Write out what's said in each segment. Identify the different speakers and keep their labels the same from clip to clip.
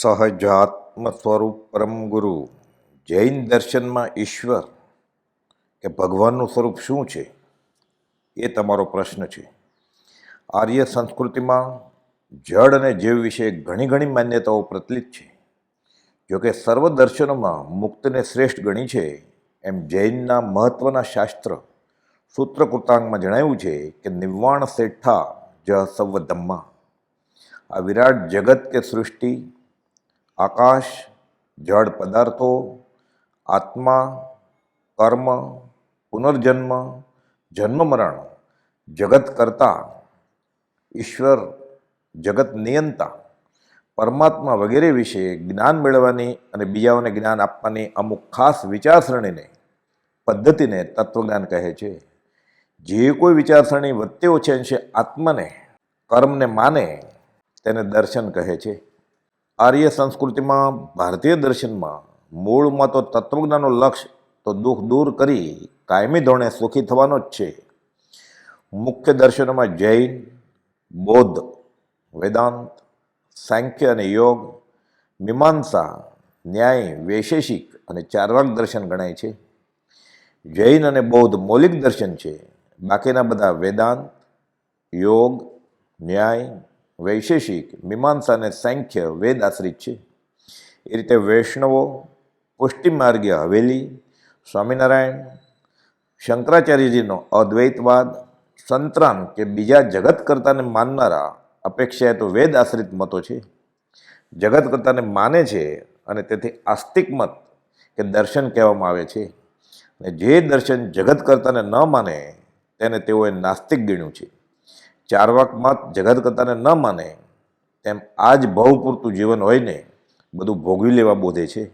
Speaker 1: સહજાત્મ સ્વરૂપ પરમ ગુરુ. જૈન દર્શનમાં ઈશ્વર કે ભગવાનનું સ્વરૂપ શું છે? એ તમારો પ્રશ્ન છે. આર્ય સંસ્કૃતિમાં જળ અને જીવ વિશે ઘણી ઘણી માન્યતાઓ પ્રચલિત છે. જોકે સર્વ દર્શનોમાં મુક્તને શ્રેષ્ઠ ગણી છે, એમ જૈનના મહત્વના શાસ્ત્ર સૂત્રકૃતાંગમાં જણાવ્યું છે કે નિર્વાણ શેઠા જ સવ આ વિરાટ જગત કે સૃષ્ટિ આકાશ, જળ પદાર્થો, આત્મા, કર્મ, પુનર્જન્મ જન્મ મરણ જગત કરતા, ઈશ્વર, જગત નિયંતા, પરમાત્મા વગેરે વિશે જ્ઞાન મેળવવાની અને બીજાઓને જ્ઞાન આપવાની અમુક ખાસ વિચારસરણીને, પદ્ધતિને તત્વજ્ઞાન કહે છે. જે કોઈ વિચારસરણી વધતે ઓછે અંશે આત્માને, કર્મને માને, તેને દર્શન કહે છે. આર્ય સંસ્કૃતિમાં ભારતીય દર્શનમાં મૂળમાં તો તત્વજ્ઞાનનો લક્ષ્ય તો દુઃખ દૂર કરી કાયમી ધોરણે સુખી થવાનો જ છે. મુખ્ય દર્શનોમાં જૈન, બૌદ્ધ, વેદાંત, સાંખ્ય અને યોગ, મીમાંસા, ન્યાય, વૈશેષિક અને ચારવાક દર્શન ગણાય છે. જૈન અને બૌદ્ધ મૌલિક દર્શન છે. બાકીના બધા વેદાંત, યોગ, ન્યાય વૈશેષિક, મીમાંસા અને સાંખ્ય વેદ આશ્રિત છે. એ રીતે વૈષ્ણવો પુષ્ટિમાર્ગીય હવેલી, સ્વામિનારાયણ, શંકરાચાર્યજીનો અદ્વૈતવાદ, સંતરામ કે બીજા જગત કરતાને માનનારા અપેક્ષાએ તો વેદ આશ્રિત મતો છે. જગત કરતાને માને છે અને તેથી આસ્તિક મત કે દર્શન કહેવામાં આવે છે. અને જે દર્શન જગત કરતાને ન માને, તેને તેઓએ નાસ્તિક ગણ્યું છે. ચારવાક મત જગત કરતાને ન માને, તેમ આ જ ભવ પૂરતું જીવન હોય ને, બધું ભોગવી લેવા બોધે છે.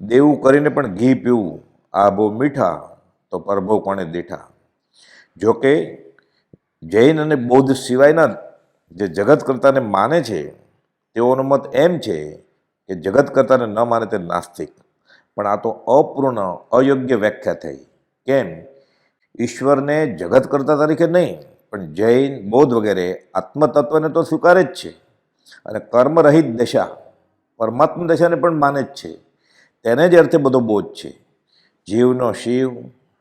Speaker 1: દેવું કરીને પણ ઘી પીવું, આ બહુ મીઠા, તો પરભવ કોણે દેઠા. જોકે, જૈન અને બૌદ્ધ સિવાયના જે જગત કરતાને માને છે, તેઓનો મત એમ છે કે જગત કરતાને ન માને તે નાસ્તિક. પણ આ તો અપૂર્ણ, અયોગ્ય વ્યાખ્યા થઈ. કેમ? ઈશ્વરને જગત કરતા તરીકે નહીં. પણ જૈન, બૌદ્ધ વગેરે આત્મતત્વને તો સ્વીકારે જ છે. અને કર્મરહિત દશા પરમાત્મા દશાને પણ માને જ છે. તેને જ અર્થે બધો બોધ છે. જીવનો શિવ,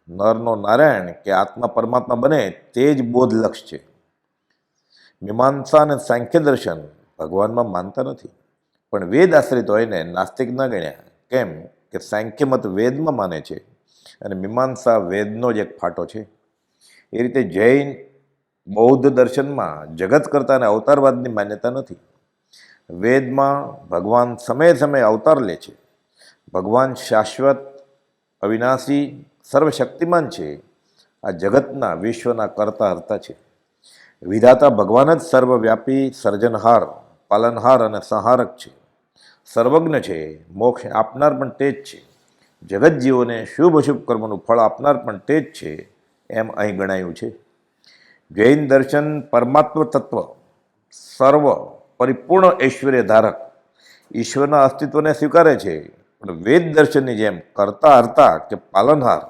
Speaker 1: નરનો નારાયણ કે આત્મા પરમાત્મા બને તે જ બોધ લક્ષ છે. મીમાંસા અને સાંખ્ય દર્શન ભગવાનમાં માનતા નથી. પણ વેદ આશ્રિત હોયને નાસ્તિક ન ગણ્યા. કેમ કે સાંખ્ય મત વેદમાં માને છે. અને મીમાંસા વેદનો જ એક ફાટો છે. એ રીતે જૈન બૌદ્ધ દર્શનમાં જગત કરતાને અવતારવાદની માન્યતા નથી. વેદમાં ભગવાન સમયે સમયે અવતાર લે છે. ભગવાન શાશ્વત, અવિનાશી, સર્વશક્તિમાન છે. આ જગતના, વિશ્વના કરતા હર્તા છે. વિધાતા ભગવાન જ સર્વવ્યાપી, સર્જનહાર, પાલનહાર અને સંહારક છે. સર્વજ્ઞ છે, મોક્ષ આપનાર પણ તે જ છે. જગત જીવોને શુભ અશુભ કર્મનું ફળ આપનાર પણ તે જ છે, એમ અહીં ગણાયું છે. જૈન દર્શન પરમાત્મ તત્વ, સર્વ, પરિપૂર્ણ ઐશ્વર્ય ધારક ઈશ્વરના અસ્તિત્વને સ્વીકારે છે. પણ વેદ દર્શનની જેમ કરતા હરતા કે પાલનહાર,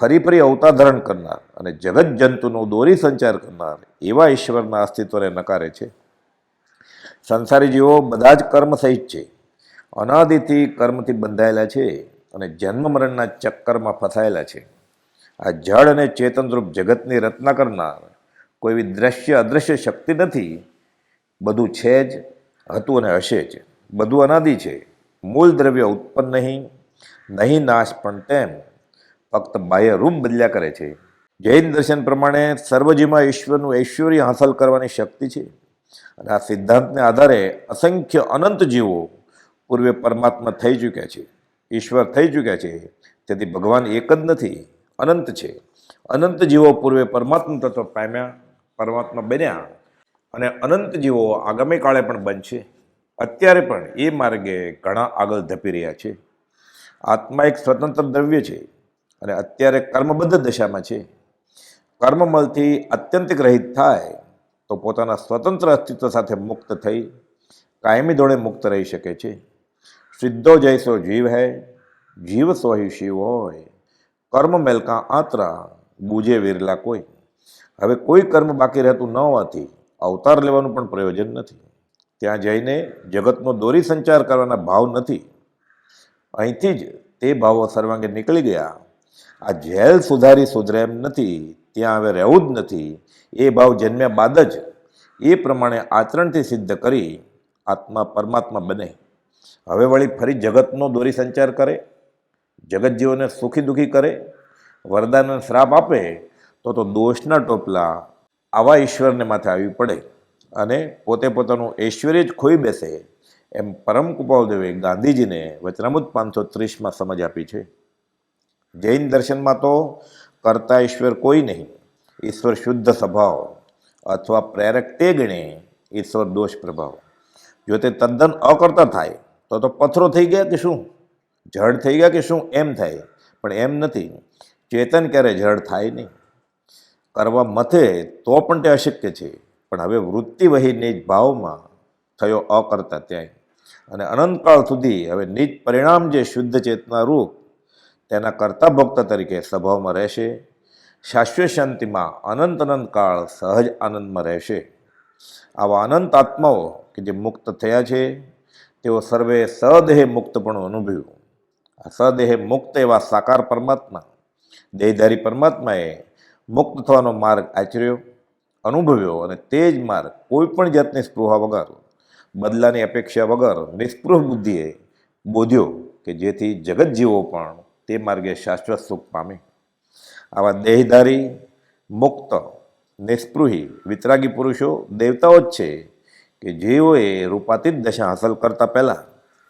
Speaker 1: ફરી ફરી અવતાર ધારણ કરનાર અને જગત જંતુનો દોરી સંચાર કરનાર એવા ઈશ્વરના અસ્તિત્વને નકારે છે. સંસારી જીવો બધા જ કર્મ સહિત છે. અનાદિથી કર્મથી બંધાયેલા છે અને જન્મ મરણના ચક્કરમાં ફસાયેલા છે. આ જળ અને ચેતનરૂપ જગતની રચના કરનાર કોઈ એવી દ્રશ્ય અદ્રશ્ય શક્તિ નથી. બધું છે જ, હતું અને હશે જ. બધું અનાદિ છે. મૂળ દ્રવ્ય ઉત્પન્ન નહીં નહીં નાશ, પણ તેમ ફક્ત બાહ્ય રૂપ બદલ્યા કરે છે. જૈન દર્શન પ્રમાણે સર્વજીમાં ઈશ્વરનું ઐશ્વર્ય હાંસલ કરવાની શક્તિ છે. અને આ સિદ્ધાંતને આધારે અસંખ્ય અનંત જીવો પૂર્વે પરમાત્મા થઈ ચૂક્યા છે. ઈશ્વર થઈ ચૂક્યા છે. તેથી ભગવાન એક જ નથી. અનંત છે. અનંત જીવો પૂર્વે પરમાત્મા તત્વ પામ્યા, પરમાત્મા બન્યા અને અનંત જીવો આગામી કાળે પણ બનશે. અત્યારે પણ એ માર્ગે ઘણા આગળ ધપી રહ્યા છે. આત્મા એક સ્વતંત્ર દ્રવ્ય છે અને અત્યારે કર્મબદ્ધ દશામાં છે. કર્મમલથી અત્યંતિક રહિત થાય તો પોતાના સ્વતંત્ર અસ્તિત્વ સાથે મુક્ત થઈ કાયમી ધોળે મુક્ત રહી શકે છે. સિદ્ધો જૈસો જીવ હૈ, જીવ સોહી શિવ હોય. કર્મ મેલકા આતરા, બુજે વિરલા કોઈ. હવે કોઈ કર્મ બાકી રહેતું ન હોવાથી અવતાર લેવાનું પણ પ્રયોજન નથી. ત્યાં જઈને જગતનો દોરી સંચાર કરવાના ભાવ નથી. અહીંથી જ તે ભાવો સર્વાંગે નીકળી ગયા. આ જેલ સુધારી સુધરે એમ નથી, ત્યાં હવે રહેવું જ નથી. એ ભાવ જન્મ્યા બાદ જ એ પ્રમાણે આચરણથી સિદ્ધ કરી આત્મા પરમાત્મા બને. હવે વળી ફરી જગતનો દોરી સંચાર કરે? જગત જીવોને સુખી દુઃખી કરે વરદાન શ્રાપ આપે, તો તો દોષના ટોપલા આવા ઈશ્વરને માથે આવી પડે અને પોતે પોતાનું ઐશ્વર્ય જ ખોઈ બેસે એમ પરમ કૃપાલદેવે ગાંધીજીને વચનામૃત પાંચસો ત્રીસમાં સમજ આપી છે. જૈન દર્શનમાં તો કરતા ઈશ્વર કોઈ નહીં. ઈશ્વર શુદ્ધ સ્વભાવ અથવા પ્રેરક તે ગણે ઈશ્વર દોષ પ્રભાવ. જો તે તદ્દન અકર્તા થાય, તો તો પથરો થઈ ગયા કે શું? જડ થઈ ગયા કે શું? એમ થાય. પણ એમ નથી. ચેતન ક્યારે જડ થાય નહીં? કરવા મથે તો પણ તે અશક્ય છે. પણ હવે વૃત્તિ વહી નિજ ભાવમાં થયો અકર્તા ત્યાંય. અને અનંતકાળ સુધી હવે નિજ પરિણામ જે શુદ્ધ ચેતના રૂપ તેના કરતા ભક્ત તરીકે સ્વભાવમાં રહેશે. શાશ્વત શાંતિમાં અનંત અનંત કાળ સહજ આનંદમાં રહેશે. આવા અનંત આત્માઓ કે જે મુક્ત થયા છે, તેઓ સર્વે સદેહ મુક્તપણું અનુભવ્યું. સદેહે મુક્ત એવા સાકાર પરમાત્મા, દેહધારી પરમાત્માએ મુક્ત થવાનો માર્ગ આચર્યો, અનુભવ્યો અને તે જ માર્ગ કોઈપણ જાતની સ્પૃહા વગર, બદલાની અપેક્ષા વગર નિસ્પૃહ બુદ્ધિએ બોધ્યો કે જેથી જગત જીવો પણ તે માર્ગે શાશ્વત સુખ પામે. આવા દેહધારી, મુક્ત નિસ્પૃહી વિતરાગી પુરુષો દેવતાઓ જ છે કે જેઓએ રૂપાતીત દશા હાંસલ કરતા પહેલાં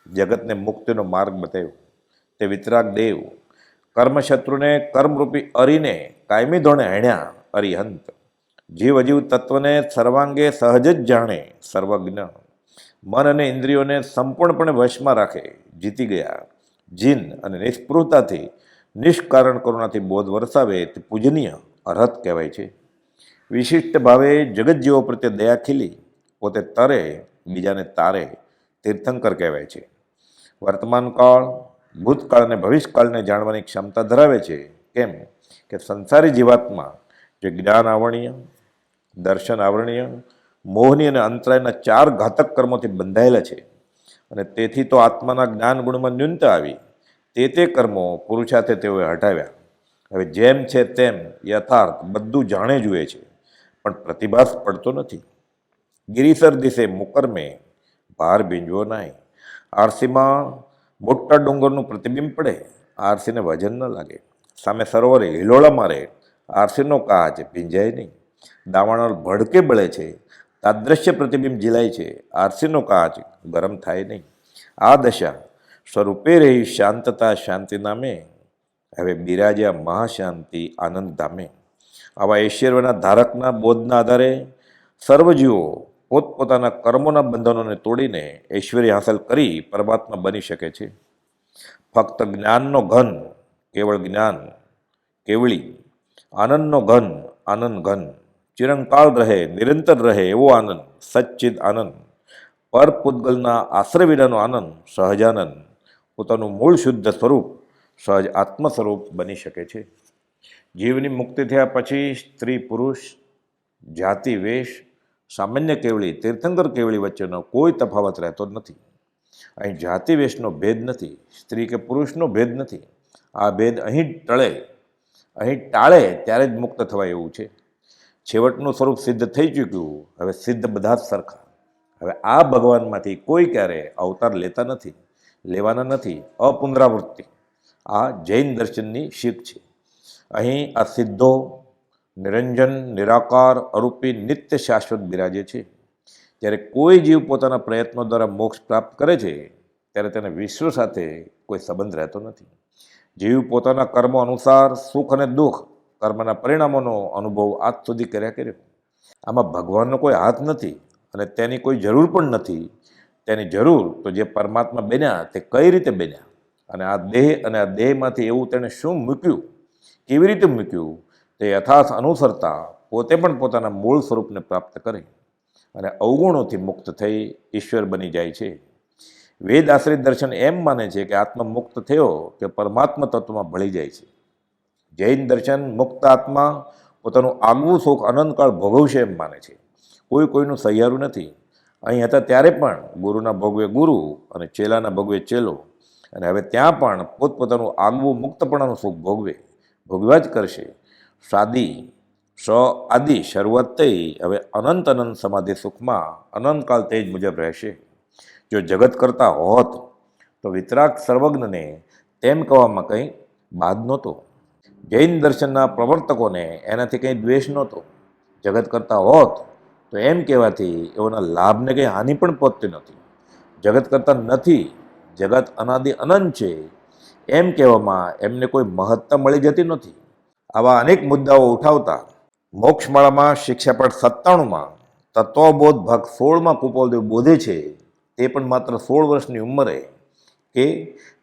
Speaker 1: જગતને મુક્તિનો માર્ગ બતાવ્યો. તે વિતરાગ દેવ. કર્મશત્રુને કર્મરૂપી અરીને કાયમી ધોરણે હણ્યા અરિહંત. જીવ અજીવ તત્વને સર્વાંગે સહજ જ જાણે સર્વજ્ઞ. મન અને ઇન્દ્રિયોને સંપૂર્ણપણે વશમાં રાખે જીતી ગયા. જીન અને નિષ્પૃહતાથી નિષ્કારણ કરુણાથી બોધ વરસાવે તે પૂજનીય અર્હત કહેવાય છે. વિશિષ્ટ ભાવે જગતજીવો પ્રત્યે દયા ખીલી, પોતે તરે બીજાને તારે તીર્થંકર કહેવાય છે. વર્તમાન કાળ ભૂતકાળ અને ભવિષ્યકાળને જાણવાની ક્ષમતા ધરાવે છે. કેમ કે સંસારી જીવાતમાં જે જ્ઞાન આવરણીય, દર્શન આવરણીય, મોહની અને અંતરાયના ચાર ઘાતક કર્મોથી બંધાયેલા છે. અને તેથી તો આત્માના જ્ઞાન ગુણમાં ન્યૂનતા આવી. તે તે કર્મો પુરુષાર્થે તેઓએ હટાવ્યા. હવે જેમ છે તેમ યથાર્થ બધું જાણે જુએ છે. પણ પ્રતિભાસ પડતો નથી. ગિરિસર દિશે મુકરમે, ભાર ભીંજવો નાય આરસીમાં મોટા ડુંગરનું પ્રતિબિંબ પડે, આરસીને વજન ન લાગે. સામે સરોવરે હિલોળા મારે, આરસીનો કાચ ભીંજાય નહીં. દાવાણળ ભડકે બળે છે, તાદ્રશ્ય પ્રતિબિંબ ઝીલાય છે, આરસીનો કાચ ગરમ થાય નહીં. આ દશા સ્વરૂપે રહી શાંતતા શાંતિ નામે, હવે બિરાજ્યા મહાશાંતિ આનંદ ધામે. આવા ઐશ્વર્યના ધારકના બોધના આધારે સર્વજીવો પોતપોતાના કર્મોના બંધનોને તોડીને ઐશ્વર્ય હાંસલ કરી પરમાત્મા બની શકે છે. ફક્ત જ્ઞાનનો ઘન, કેવળ જ્ઞાન, કેવળી, આનંદનો ઘન, આનંદ ઘન. ચિરંકાળ રહે, નિરંતર રહે એવો આનંદ, સચ્ચિદ આનંદ. પર પૂતગલના આશ્રય વિનાનો આનંદ, સહજાનંદ. પોતાનું મૂળ શુદ્ધ સ્વરૂપ, સહજ આત્મ સ્વરૂપ બની શકે છે. જીવની મુક્તિ થયા પછી સ્ત્રી પુરુષ, જાતિ વેશ સામાન્ય કેવળી, તીર્થંકર કેવળી વચ્ચેનો કોઈ તફાવત રહેતો નથી. અહીં જાતિ વેશનો ભેદ નથી, સ્ત્રી કે પુરુષનો ભેદ નથી. આ ભેદ અહીં ટળે. અહીં ટાળે ત્યારે જ મુક્ત થવાય એવું છે. છેવટનું સ્વરૂપ સિદ્ધ થઈ ચૂક્યું. હવે સિદ્ધ બધા જ સરખા. હવે આ ભગવાનમાંથી કોઈ ક્યારે અવતાર લેતા નથી, લેવાના નથી. અપુનરાવૃત્તિ. આ જૈન દર્શનની શીખ છે. અહીં આ સિદ્ધો નિરંજન, નિરાકાર, અરૂપી, નિત્ય શાશ્વત બિરાજે છે. જ્યારે કોઈ જીવ પોતાના પ્રયત્નો દ્વારા મોક્ષ પ્રાપ્ત કરે છે, ત્યારે તેને વિશ્વ સાથે કોઈ સંબંધ રહેતો નથી. જીવ પોતાના કર્મો અનુસાર સુખ અને દુઃખ, કર્મના પરિણામોનો અનુભવ આજ સુધી કર્યા કર્યો. આમાં ભગવાનનો કોઈ હાથ નથી અને તેની કોઈ જરૂર પણ નથી. તેની જરૂર તો જે પરમાત્મા બન્યા તે કઈ રીતે બન્યા? અને આ દેહ અને આ દેહમાંથી એવું તેણે શું મૂક્યું? કેવી રીતે મૂક્યું? તે યથાર્થ અનુસરતા પોતે પણ પોતાના મૂળ સ્વરૂપને પ્રાપ્ત કરે અને અવગુણોથી મુક્ત થઈ ઈશ્વર બની જાય છે. વેદ આશ્રિત દર્શન એમ માને છે કે આત્મા મુક્ત થયો કે પરમાત્મા તત્વમાં ભળી જાય છે. જૈન દર્શન મુક્ત આત્મા પોતાનું આગવું સુખ અનંતકાળ ભોગવશે એમ માને છે. કોઈ કોઈનું સહિયારું નથી. અહીં હતા ત્યારે પણ ગુરુના ભોગવે ગુરુ અને ચેલાના ભોગવે ચેલો અને હવે ત્યાં પણ પોતપોતાનું આગવું મુક્તપણાનું સુખ ભોગવે, ભોગવા જ કરશે. સાદી, સ આદિ, શરૂઆત થઈ. હવે અનંત અનંત સમાધિ સુખમાં અનંતકાલ તેજ મુજબ રહેશે. જો જગત કરતા હોત, તો વિતરાગ સર્વજ્ઞને તેમ કહેવામાં કંઈ બાદ નહોતો. જૈન દર્શનના પ્રવર્તકોને એનાથી કંઈ દ્વેષ નહોતો. જગત કરતા હોત, તો એમ કહેવાથી એઓના લાભને કંઈ હાનિ પણ પહોંચતી નથી જગત કરતા નથી, જગત અનાદિ અનંત છે, એમ કહેવામાં એમને કોઈ મહત્તા મળી જતી નથી આવા અનેક મુદ્દાઓ ઉઠાવતા મોક્ષમાળામાં શિક્ષાપટ સત્તાણુંમાં તત્વબોધ ભાગ સોળમાં કુપોલદેવ બોધે છે, તે પણ માત્ર સોળ વર્ષની ઉંમરે કે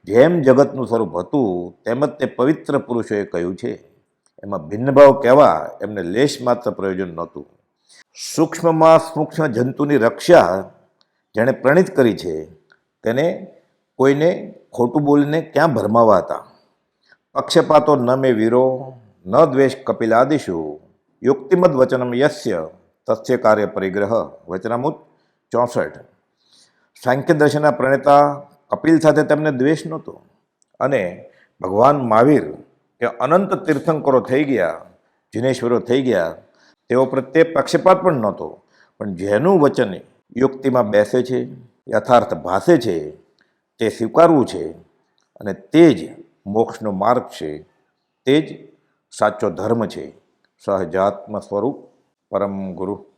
Speaker 1: જેમ જગતનું સ્વરૂપ હતું તેમ જ તે પવિત્ર પુરુષોએ કહ્યું છે. એમાં ભિન્નભાવ કહેવા એમને લેશ માત્ર પ્રયોજન નહોતું. સૂક્ષ્મમાં સૂક્ષ્મ જંતુની રક્ષા જેણે પ્રણિત કરી છે, તેને કોઈને ખોટું બોલીને ક્યાં ભરમાવા હતા? પક્ષપાતો ન મે વીરો ન દ્વેષ કપિલાદિશુ યુક્તિમદ વચનમ યસ્ય તસ્ય કાર્ય પરિગ્રહ વચનામુત ચોસઠ સાંખ્ય દર્શનના પ્રણેતા કપિલ સાથે તેમને દ્વેષ નહોતો। અને ભગવાન મહાવીર એ અનંત તીર્થંકરો થઈ ગયા, જિનેશ્વરો થઈ ગયા, તેઓ પ્રત્યે પક્ષપાત પણ નહોતો, પણ જેનું વચન યુક્તિમાં બેસે છે, યથાર્થ ભાષે છે, તે સ્વીકારવું છે, અને તે જ મોક્ષનો માર્ગ છે, તે જ સાચો ધર્મ છે સહજાત્મ સ્વરૂપ પરમ ગુરુ.